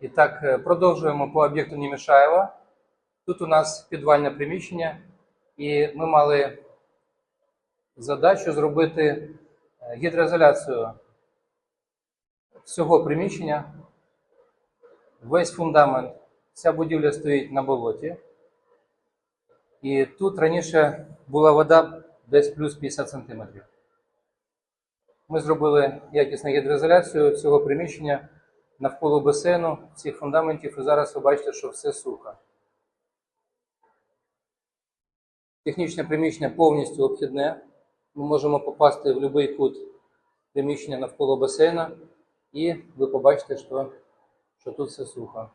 І так, е, продовжуємо по об'єкту Німішаєва. Тут у нас підвальне приміщення, і ми мали задачу зробити е, гідроізоляцію всього приміщення. Весь фундамент, вся будівля стоїть на болоті. І тут раніше була вода десь плюс 50 см. Ми зробили якісну гідроізоляцію всього приміщення навколо басейну, цих фундаментів, і зараз ви бачите, що все сухо. Технічне приміщення повністю обхідне. Ми можемо попасти в будь-який кут приміщення навколо басейна, і ви побачите, що, що тут все сухо.